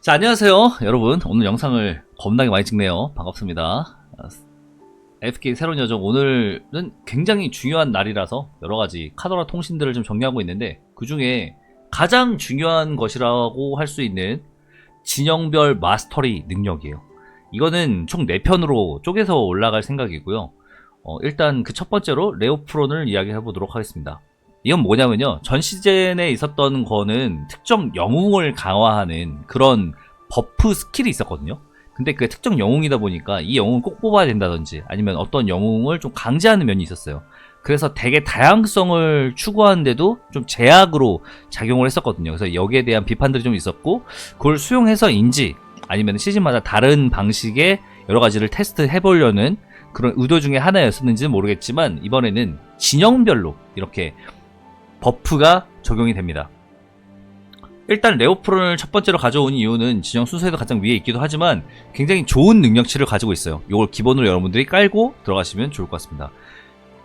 자, 안녕하세요. 여러분. 오늘 영상을 겁나게 많이 찍네요. 반갑습니다. FK 새로운 여정 오늘은 굉장히 중요한 날이라서 여러 가지 카더라 통신들을 좀 정리하고 있는데 그 중에 가장 중요한 것이라고 할 수 있는 진영별 마스터리 능력이에요. 이거는 총 4편으로 쪼개서 올라갈 생각이고요. 어, 일단 그 첫 번째로 레오프론을 이야기해 보도록 하겠습니다. 이건 뭐냐면요. 전 시즌에 있었던 거는 특정 영웅을 강화하는 그런 버프 스킬이 있었거든요. 근데 그 특정 영웅이다 보니까 이 영웅을 꼭 뽑아야 된다든지 아니면 어떤 영웅을 좀 강제하는 면이 있었어요. 그래서 되게 다양성을 추구하는데도 좀 제약으로 작용을 했었거든요. 그래서 여기에 대한 비판들이 좀 있었고 그걸 수용해서인지 아니면 시즌마다 다른 방식의 여러 가지를 테스트 해 보려는 그런 의도 중에 하나였었는지는 모르겠지만 이번에는 진영별로 이렇게 버프가 적용이 됩니다. 일단 레오프론을 첫 번째로 가져온 이유는 진영 순서에도 가장 위에 있기도 하지만 굉장히 좋은 능력치를 가지고 있어요. 이걸 기본으로 여러분들이 깔고 들어가시면 좋을 것 같습니다.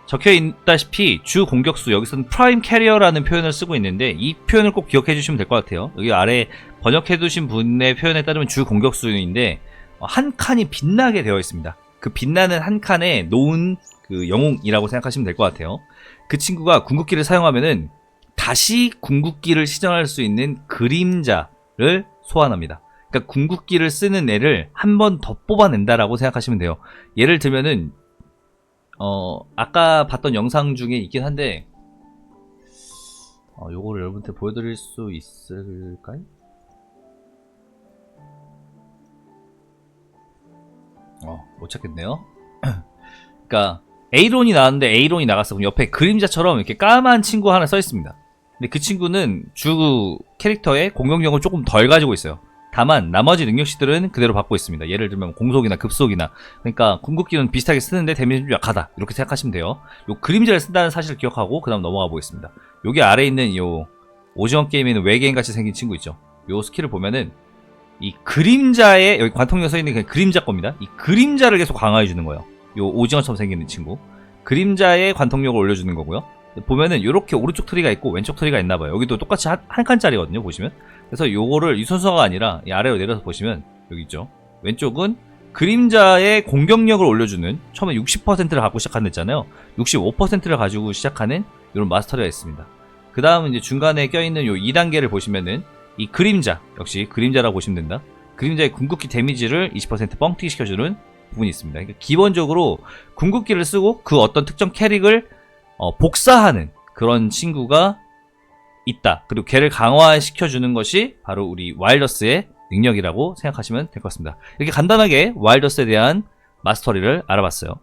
적혀 있다시피 주 공격수 여기서는 프라임 캐리어라는 표현을 쓰고 있는데 이 표현을 꼭 기억해 주시면 될 것 같아요. 여기 아래 번역해 두신 분의 표현에 따르면 주 공격수인데 어, 한 칸이 빛나게 되어 있습니다. 그 빛나는 한 칸에 놓은 그 영웅이라고 생각하시면 될 것 같아요. 그 친구가 궁극기를 사용하면은 다시 궁극기를 시전할 수 있는 그림자를 소환합니다. 그러니까 궁극기를 쓰는 애를 한 번 더 뽑아낸다라고 생각하시면 돼요. 예를 들면은 어 아까 봤던 영상 중에 있긴 한데 어 요거를 여러분한테 보여드릴 수 있을까요? 어 못 찾겠네요. 그러니까 A론이 나왔는데 A론이 나갔어. 그럼 옆에 그림자처럼 이렇게 까만 친구 하나 써 있습니다. 근데 그 친구는 주 캐릭터의 공격력을 조금 덜 가지고 있어요. 다만 나머지 능력치들은 그대로 받고 있습니다. 예를 들면 공속이나 급속이나 그러니까 궁극기는 비슷하게 쓰는데 데미지 좀 약하다 이렇게 생각하시면 돼요. 요 그림자를 쓴다는 사실을 기억하고 그다음 넘어가 보겠습니다. 여기 아래 있는 요 오징어 게임에는 외계인 같이 생긴 친구 있죠. 요 스킬을 보면은 이 그림자의 여기 관통력 서 있는 그 그림자 겁니다. 이 그림자를 계속 강화해 주는 거예요. 요 오징어처럼 생기는 친구 그림자의 관통력을 올려주는 거고요. 보면은 이렇게 오른쪽 트리가 있고 왼쪽 트리가 있나 봐요. 여기도 똑같이 한, 한 칸짜리거든요. 보시면. 그래서 요거를 이 순서가 아니라 이 아래로 내려서 보시면 여기 있죠. 왼쪽은 그림자의 공격력을 올려주는 처음에 60%를 갖고 시작한다 했잖아요. 65%를 가지고 시작하는 이런 마스터리가 있습니다. 그 다음은 이제 중간에 껴있는 요 2단계를 보시면은 이 그림자 역시 그림자라고 보시면 된다. 그림자의 궁극기 데미지를 20% 뻥튀기 시켜주는 부분이 있습니다. 그러니까 기본적으로 궁극기를 쓰고 그 어떤 특정 캐릭을 어, 복사하는 그런 친구가 있다. 그리고 걔를 강화시켜주는 것이 바로 우리 와일더스의 능력이라고 생각하시면 될 것 같습니다. 이렇게 간단하게 와일더스에 대한 마스터리를 알아봤어요.